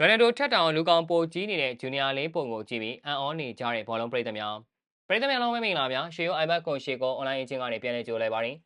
ရန်နယ်ဒိုထက်တောင်လူကောင်ပိုကြီးနေတဲ့ဂျူနီယာလေးပုံကိုကြည့်ပြီးအန်အောနေကြတဲ့ဘောလုံးပရိသတ်များပရိသတ်များလုံးဝမင်္ဂလာများရှေယိုအိုင်ဘတ်ကွန်ရှေကိုအွန်လိုင်းအချင်းကနေပြန်လည်ကြိုးလဲပါတယ်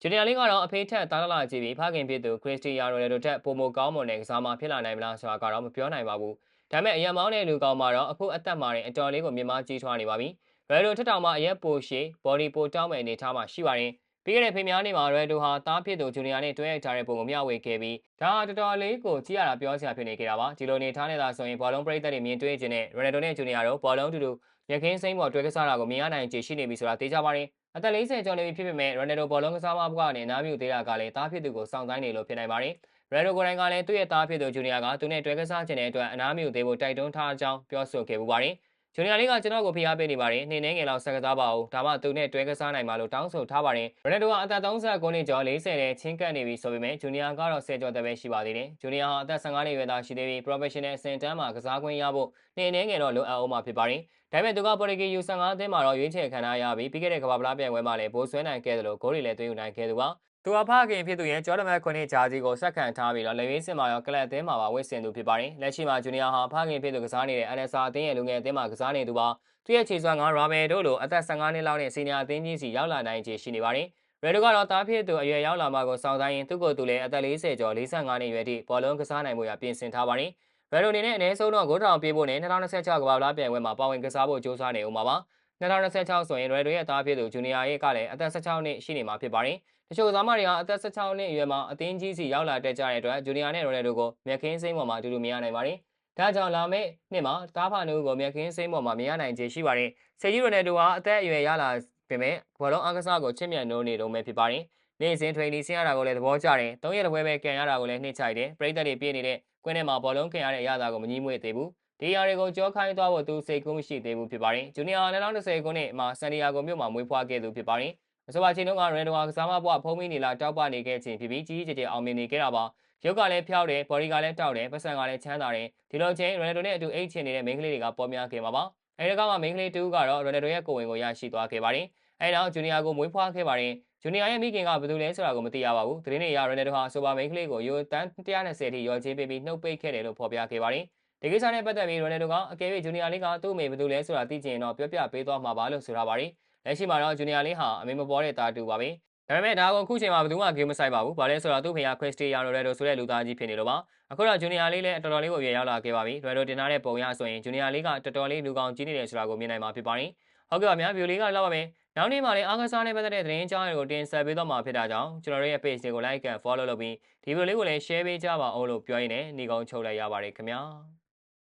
ဂျူနီယာလေးကတော့အဖေထက်တားတလာကြည့်ပြီးဖခင်ဖြစ်သူခရစ်စတီယာရိုနယ်ဒိုထက်ပုံမကောင်းမွန်တဲ့ကစားမဖြစ်လာနိုင်မလားဆိုတာကတော့မပြောနိုင်ပါဘူးဒါပေမဲ့အရန်မောင်းတဲ့လူကောင်မှာတော့အခုအသက်မှာတဲ့အတော်လေးကိုမြင်မကြီးထွားနေပါပြီရယ်ဒိုထက်တောင်မှာအရက်ပိုရှေဘော်ဒီပိုတောင်းမဲ့အနေထားမှာရှိပါတယ် ပြီးခဲ့တဲ့ဖေများနေ့မှာရဲဒိုဟာတားဖြစ်သူဂျူနီယာနဲ့တွဲရိုက်ထားတဲ့ပုံကိုမျှဝေခဲ့ပြီးဒါဟာတော်တော်လေးကိုကြည့်ရတာပြောစရာဖြစ်နေကြတာပါဒီလိုနေထားနေတာဆိုရင်ဘောလုံးပရိသတ်တွေမြင်တွေ့ခြင်းနဲ့ရဲဒိုနဲ့ဂျူနီယာတို့ဘောလုံးတူတူရခင်းစိမ့်ပေါ်တွဲကစားတာကိုမြင်ရနိုင်ခြေရှိနေပြီဆိုတာသိကြပါတယ်အသက်40ကျော်နေပြီဖြစ်ပေမဲ့ရန်နယ်ဒိုဘောလုံးကစားမဘွားနဲ့နားမြူသေးတာကလည်းတားဖြစ်သူကိုစောင့်တိုင်းနေလို့ဖြစ်နိုင်ပါတယ်ရန်ဒိုကိုယ်တိုင်ကလည်းသူ့ရဲ့တားဖြစ်သူဂျူနီယာကသူနဲ့တွဲကစားခြင်းတဲ့အတွက်အနားမြူသေးဖို့တိုက်တွန်းထားကြောင်းပြောဆိုခဲ့ပူပါတယ် ဂျူနီယာလေးကကျွန်တော်ကိုဖိအားပေးနေပါတယ်နှင်းနှင်းငယ်လောက်ဆက်ကစားပါဦးဒါမှသူနဲ့တွဲကစားနိုင်မှာလို့တောင်းဆိုထားပါတယ်ရနယ်ဒိုကအသက်39နှစ်ကျော်40နဲ့ချင်းကပ်နေပြီဆိုပေမဲ့ဂျူနီယာကတော့10ကျော်သက်ပဲရှိပါသေးတယ်ဂျူနီယာဟာအသက်15နှစ်ရွယ်သားရှိသေးပြီး professional အဆင့်တန်းမှာကစားခွင့်ရဖို့နှင်းနှင်းငယ်တော့လိုအပ်အောင်မှာဖြစ်ပါတယ်ဒါပေမဲ့သူကပေါ်တူဂီ U15 အသင်းမှာတော့ရွေးချယ်ခံရပြီးပြီးခဲ့တဲ့ကမ္ဘာပလားပြိုင်ပွဲမှာလည်းဘိုးဆွဲနိုင်ခဲ့တယ်လို့ဂိုးတွေလည်းသွင်းယူနိုင်ခဲ့သူပါ သူအဖခင်ဖြစ်သူရဲ့ကျော်ဒမတ်ခွန်းဂျာဂျီကိုဆက်ခံထားပြီးတော့လေဝင်းစင်မှာရောကလပ်အသင်းမှာပါဝစ်ဆင်သူဖြစ်ပါတယ်လက်ရှိမှာဂျူနီယာဟာဖခင်ဖြစ်သူကစားနေတဲ့ NSA အသင်းရဲ့လူငယ်အသင်းမှာကစားနေသူပါသူရဲ့ခြေစွမ်းကရာမယ်တို့လိုအသက်15နှစ်လောက်နဲ့စီနီယာအသင်းကြီးစီရောက်လာနိုင်ခြေရှိနေပါတယ်ရယ်ဒိုကတော့တားဖြစ်သူအရွယ်ရောက်လာမှကိုစောင့်ဆိုင်ရင်သူ့ကိုယ်သူလည်းအသက်40ကျော်45နှစ်ရွယ်ထိဘောလုံးကစားနိုင်မှုရပြင်ဆင်ထားပါတယ်ရယ်ဒိုအနေနဲ့အနည်းဆုံးတော့ဂိုးထောင်ပြေးဖို့နဲ့2026ကမ္ဘာ့လားပြိုင်ပွဲမှာပါဝင်ကစားဖို့ကြိုးစားနေဦးမှာပါ 2026ဆိုရင်ရယ်ဒိုရဲ့တားဖြစ်သူဂျူနီယာရဲ့ကလည်းအသက်16နှစ်ရှိနေမှာဖြစ်ပါတယ်တချို့ကစားမတွေကအသက်16နှစ်အရွယ်မှာအသင်းကြီးစီရောက်လာတဲ့ကြတဲ့အတွက်ဂျူနီယာနဲ့ရိုနယ်ဒိုကိုမြက်ခင်းစိမ့်ပေါ်မှာအတူတူမြင်ရနိုင်ပါတယ်။ဒါကြောင့်လာမယ့်နှစ်မှာတားဖာနူကိုမြက်ခင်းစိမ့်ပေါ်မှာမြင်ရနိုင်ခြေရှိပါတယ်။ဆယ်ကြီးရိုနယ်ဒိုဟာအသက်အရွယ်ရလာပေမဲ့ဘောလုံးအားကစားကိုချစ်မြတ်နိုးနေတော့မယ်ဖြစ်ပါတယ်။နေ့စဉ်ထွေနီဆင်းရတာကိုလည်းသဘောကျတယ်။သုံးရက်တစ်ပွဲပဲကန်ရတာကိုလည်းနှိမ့်ချိုက်တယ်။ပရိသတ်တွေပြည့်နေတဲ့ကွင်းထဲမှာဘောလုံးကန်ရတဲ့အရာသာကိုမငြီးမွေ့သေးဘူး။ ဒီယာတွေကိုကြောခိုင်းသွားဖို့သူစိတ်ကူးမရှိသေးဘူးဖြစ်ပါတယ်။ဂျူနီယာ2020ခုနှစ်မှာဆန်ဒီယာဂိုမြို့မှာမွေးဖွားခဲ့သူဖြစ်ပါတယ်။အဆိုပါချိန်တုန်းကရန်ဒိုဟာကစားမဘွားဖုံးမိနေလာတောက်ပနေခဲ့ခြင်းဖြစ်ပြီးကြီးကြီးကျယ်ကျယ်အောင်မြင်နေခဲ့တာပါရုပ်ကလည်းဖျောက်တယ်ဘော်ဒီကလည်းတောက်တယ်ပတ်စံကလည်းချမ်းသာတယ်ဒီလိုချင်းရန်ဒိုနဲ့အတူအိတ်ချင်နေတဲ့မိန်းကလေးတွေကပေါ်များခဲ့မှာပါအဲဒီကမှမိန်းကလေးတူကတော့ရန်ဒိုရဲ့ကိုဝင်ကိုရရှိသွားခဲ့ပါတယ်အဲနောက်ဂျူနီယာကိုမွေးဖွားခဲ့ပါတယ်ဂျူနီယာရဲ့မိခင်ကဘယ်သူလဲဆိုတာကိုမသိရပါဘူး။သတင်းတွေအရရနယ်ဒိုဟာဆိုပါမိန်းကလေးကိုယူတန်း120ထိရော်ချေးပေးပြီးနှုတ်ပိတ်ခဲ့တယ်လို့ဖော်ပြခဲ့ပါတယ်။ ဒီကိစ္စနဲ့ပတ်သက်ပြီးရနယ်ဒိုကအကယ်၍ဂျူနီယာလေးကသူ့အမေဘယ်သူလဲဆိုတာသိချင်တော့ပြောပြပေးသွားမှာပါလို့ဆိုထားပါတယ်။လက်ရှိမှာတော့ဂျူနီယာလေးဟာအမေမပေါ်တဲ့တာတူပါပဲ။ဒါပေမဲ့ဒါကအခုချိန်မှာဘယ်သူမှဂိမ်းမဆိုင်ပါဘူး။ဘာလဲဆိုတော့သူ့ဖေကခရစ်စတီယာနိုရိုဒိုဆိုတဲ့လူသားကြီးဖြစ်နေလို့ပါ။အခုတော့ဂျူနီယာလေးလည်းတော်တော်လေးကိုရွေရောက်လာခဲ့ပါပြီ။ရိုဒိုတင်ထားတဲ့ပုံရဆိုရင်ဂျူနီယာလေးကတော်တော်လေးလူကောင်ကြီးနေတယ်ဆိုတာကိုမြင်နိုင်မှာဖြစ်ပါတယ်။ဟုတ်ကဲ့ပါဗျာဗီဒီယိုလေးကလောက်ပါမယ်။နောက်နေ့မှာလည်းအားကစားနဲ့ပတ်သက်တဲ့သတင်းအကြောင်းတွေကိုတင်ဆက်ပေးတော့မှာဖြစ်တာကြောင့်ကျွန်တော်တို့ရဲ့ page တွေကို like and follow လုပ်ပြီးဒီဗီဒီယိုလေးကိုလည်း share ပေးကြပါအောင်လို့ပြောရင်းနဲ့ညီကုန်းချုပ်လိုက်ရပါတယ်ခင်ဗျာ။